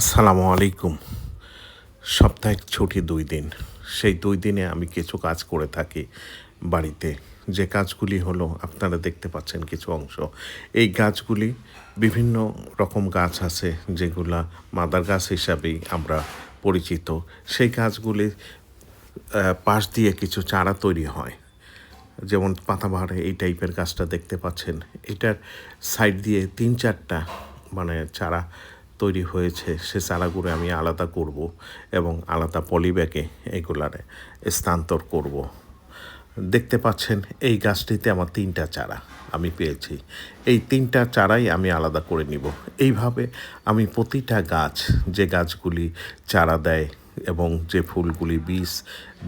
আসসালামু আলাইকুম। সাপ্তাহিক ছুটি দুই দিন। সেই দুই দিনে আমি কিছু কাজ করে থাকি বাড়িতে। যে কাজগুলি হলো, আপনারা দেখতে পাচ্ছেন কিছু অংশ। এই গাছগুলি বিভিন্ন রকম গাছ আছে, যেগুলা মাদার গাছ হিসাবেই আমরা পরিচিত। সেই গাছগুলি পাশ দিয়ে কিছু চারা তৈরি হয়। যেমন পাতাবাহারে এই টাইপের গাছটা দেখতে পাচ্ছেন। এটার সাইড দিয়ে তিন চারটা মানে চারা তৈরি হয়েছে, সে চারাগুলো আমি আলাদা করব এবং আলাদা পলিব্যাগে এগুলারে স্থানান্তর করব। দেখতে পাচ্ছেন, এই গাছটিতে আমার তিনটা চারা আমি পেয়েছি। এই তিনটা চারাই আমি আলাদা করে নিব। এইভাবে আমি প্রতিটা গাছ, যে গাছগুলি চারা দেয় এবং যে ফুলগুলি বীজ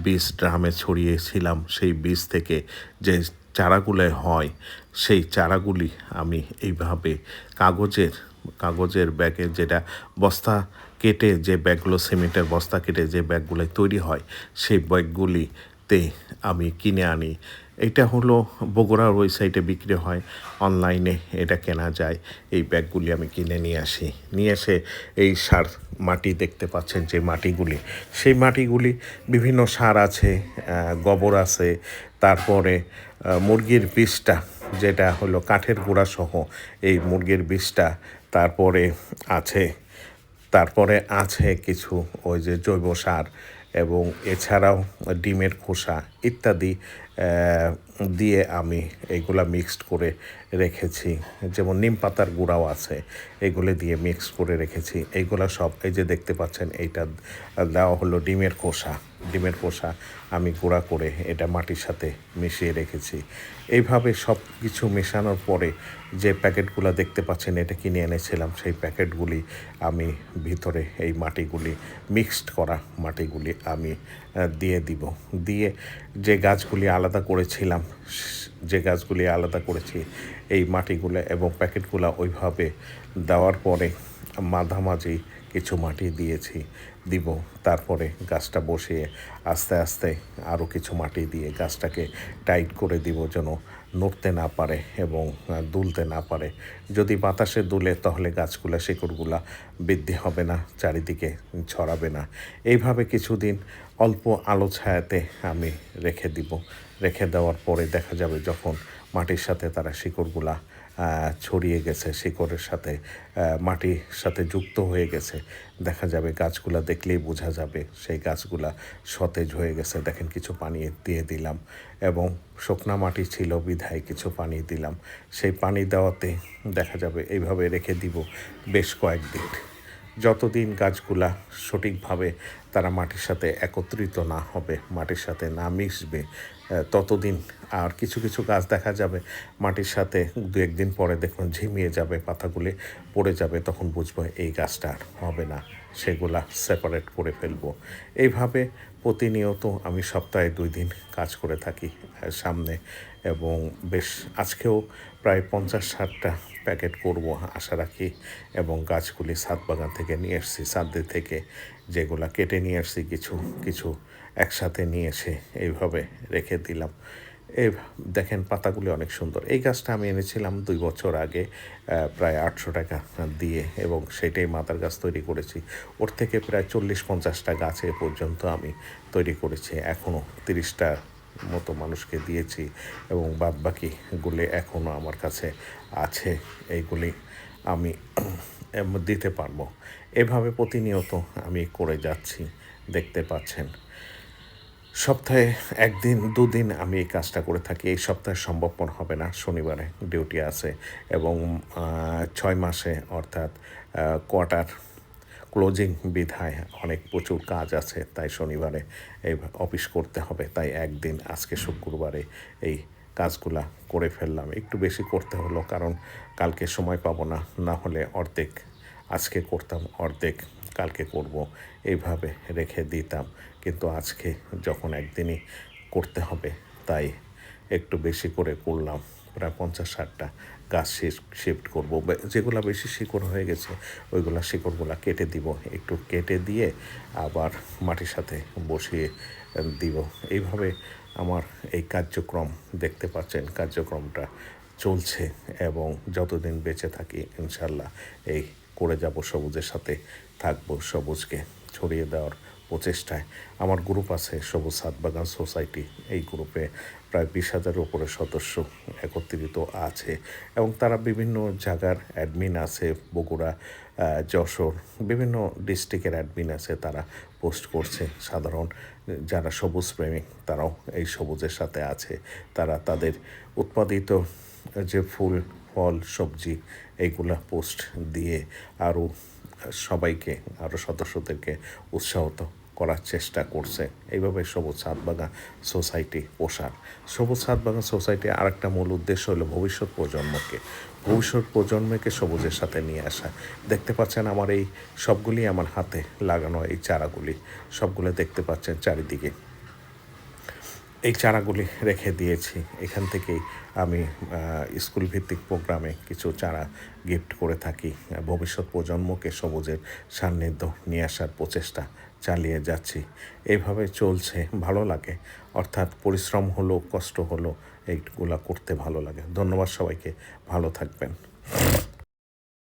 বীজ ড্রামে ছড়িয়েছিলাম, সেই বীজ থেকে যে চারাগুলো হয়, সেই চারাগুলি আমি এইভাবে কাগজের কাগজের ব্যাগে যেটা বস্তা কেটে যে ব্যাগগুলো, সিমেন্টের বস্তা কেটে যে ব্যাগগুলো তৈরি হয়, সেই ব্যাগগুলিতে আমি কিনে আনি। এটা হলো বগুড়ার ওয়েবসাইটে বিক্রি হয় অনলাইনে এটা কেনা যায়। এই ব্যাগগুলি আমি কিনে নিয়ে আসি। নিয়ে এসে এই সার মাটি দেখতে পাচ্ছেন যে মাটিগুলি। সেই মাটিগুলি বিভিন্ন সার আছে গোবর আছে, তারপরে মুরগির বিষটা, যেটা হলো কাঠের গুঁড়া সহ এই মুরগির বিষটা তারপরে আছে তারপরে আছে কিছু ওই যে জৈব সার এবং এছাড়াও ডিমের খোসা ইত্যাদি দিয়ে আমি এইগুলা মিক্সড করে রেখেছি। যেমন নিম পাতার গুঁড়াও আছে, এগুলো দিয়ে মিক্স করে রেখেছি। এইগুলা সব এই যে দেখতে পাচ্ছেন, এইটা দেওয়া হলো ডিমের খোসা ডিমের খোসা আমি গুঁড়া করে এটা মাটির সাথে মিশিয়ে রেখেছি। এইভাবে সব কিছু মেশানোর পরে যে প্যাকেটগুলো দেখতে পাচ্ছেন, এটা কিনে এনেছিলাম, সেই প্যাকেটগুলি আমি ভিতরে এই মাটিগুলি মিক্সড করা মাটিগুলি আমি দিয়ে দিব। দিয়ে যে গাছগুলি আলাদা করেছিলাম, যে গাছগুলি আলাদা করেছি, এই মাটিগুলো এবং প্যাকেটগুলো ওইভাবে দেওয়ার পরে মাঝামাঝি কিছু মাটি দিয়েছি। দিব। তারপরে গাছটা বসিয়ে আস্তে আস্তে আরও কিছু মাটি দিয়ে গাছটাকে টাইট করে দিব যেন নড়তে না পারে এবং দুলতে না পারে। যদি বাতাসে দুলে তাহলে গাছগুলা শিকড়গুলা বৃদ্ধি হবে না, চারিদিকে ছড়াবে না। এইভাবে কিছুদিন অল্প আলো ছায়াতে আমি রেখে দিব। রেখে দেওয়ার পরে দেখা যাবে যখন মাটির সাথে তারা শিকড়গুলা ছড়িয়ে গেছে, শিকড়ের সাথে মাটির সাথে যুক্ত হয়ে গেছে। দেখা যাবে গাছগুলা দেখলেই বোঝা যাবে সেই গাছগুলা সতেজ হয়ে গেছে। দেখেন কিছু পানি দিয়ে দিলাম এবং শুকনা মাটি ছিল, বিধায় কিছু পানি দিলাম। সেই পানি দেওয়াতে দেখা যাবে এইভাবে রেখে দিব বেশ কয়েকদিন। যতদিন গাছগুলা সঠিকভাবে তারা মাটির সাথে একত্রিত না হবে, মাটির সাথে না মিশবে ততদিন আর কিছু কিছু গাছ দেখা যাবে, মাটির সাথে দু একদিন পরে দেখুন ঝিমিয়ে যাবে, পাতাগুলি পড়ে যাবে, তখন বুঝব এই গাছটা আর হবে না। সেগুলা সেপারেট করে ফেলব। এইভাবে প্রতিনিয়ত আমি সপ্তাহে দুই দিন কাজ করে থাকি সামনে এবং বেশ আজকেও প্রায় পঞ্চাশ ষাটটা প্যাকেট করব আশা রাখি। এবং গাছগুলি ছাদ বাগান থেকে নিয়ে এসেছি, ছাদে থেকে যেগুলা কেটে নিয়ে এসেছি, কিছু কিছু একসাথে নিয়ে এসে এইভাবে রেখে দিলাম। এই দেখেন পাতাগুলি অনেক সুন্দর। এই গাছটা আমি এনেছিলাম দুই বছর আগে প্রায় আটশো টাকা দিয়ে এবং সেটাই মাতার গাছ তৈরি করেছি। ওর থেকে প্রায় চল্লিশ পঞ্চাশটা গাছ এ পর্যন্ত আমি তৈরি করেছি। এখনও তিরিশটা মতো মানুষকে দিয়েছি এবং বাদ বাকিগুলি এখনও আমার কাছে আছে। এইগুলি আমি দিতে পারব। এভাবে প্রতিনিয়ত আমি করে যাচ্ছি, দেখতে পাচ্ছেন। সপ্তাহে একদিন, দুদিন আমি এই কাজটা করে থাকি। এই সপ্তাহে সম্ভবপর হবে না, শনিবারে ডিউটি আছে এবং ছয় মাসে অর্থাৎ কোয়ার্টার ক্লোজিং বিধায় অনেক প্রচুর কাজ আছে, তাই শনিবারে এই অফিস করতে হবে। তাই একদিন আজকে শুক্রবারে এই কাজগুলা করে ফেললাম। একটু বেশি করতে হলো, কারণ কালকে সময় পাবো না। না হলে অর্ধেক আজকে করতাম, অর্ধেক কালকে করব। এইভাবে রেখে দিতাম। কিন্তু আজকে যখন একদিনই করতে হবে, তাই একটু বেশি করে করলাম। প্রায় পঞ্চাশ ষাটটা গাছ শিফট করব। যেগুলো বেশি শিকড় হয়ে গেছে, ওইগুলো শিকড়গুলো কেটে দিব, একটু কেটে দিয়ে আবার মাটির সাথে বসিয়ে দিব। এইভাবে আমার এই কার্যক্রম দেখতে পাচ্ছেন, কার্যক্রমটা চলছে এবং যতদিন বেঁচে থাকি, ইনশাল্লাহ এই করে যাব, সবুজের সাথে থাকব, সবুজকে ছড়িয়ে দেওয়ার প্রচেষ্টায়। আমার গ্রুপ আছে সবুজ সাতবাগান সোসাইটি এই গ্রুপে প্রায় বিশ হাজারের উপরে সদস্য একত্রিত আছে এবং তারা বিভিন্ন জায়গার অ্যাডমিন আছে, বগুড়া যশোর, বিভিন্ন ডিস্ট্রিক্টের অ্যাডমিন আছে তারা পোস্ট করছে। সাধারণ যারা সবুজ প্রেমিক তারাও এই সবুজের সাথে আছে। তারা তাদের উৎপাদিত যে ফুল, ফল, সবজি এইগুলা পোস্ট দিয়ে আরও সবাইকে আরও সদস্যদেরকে উৎসাহিত করার চেষ্টা করছে। এইভাবে সবুজ সাত বাগান সোসাইটি পোষার সবুজ সাত বাগান সোসাইটি আরেকটা মূল উদ্দেশ্য হলো ভবিষ্যৎ প্রজন্মকে ভবিষ্যৎ প্রজন্মকে সবুজের সাথে নিয়ে আসা। দেখতে পাচ্ছেন আমার এই সবগুলি আমার হাতে লাগানো এই চারাগুলি। সবগুলো দেখতে পাচ্ছেন চারিদিকে। এই চারাগুলি রেখে দিয়েছি। এখান থেকেই আমি স্কুল ভিত্তিক প্রোগ্রামে কিছু চারা গিফট করে থাকি। ভবিষ্যৎ প্রজন্মকে সবুজের সান্নিধ্য নিয়ে আসার প্রচেষ্টা চালিয়ে যাচ্ছি। এভাবে চলছে, ভালো লাগে। অর্থাৎ পরিশ্রম হলো, কষ্ট হলো, এইগুলা করতে ভালো লাগে। ধন্যবাদ সবাইকে, ভালো থাকবেন।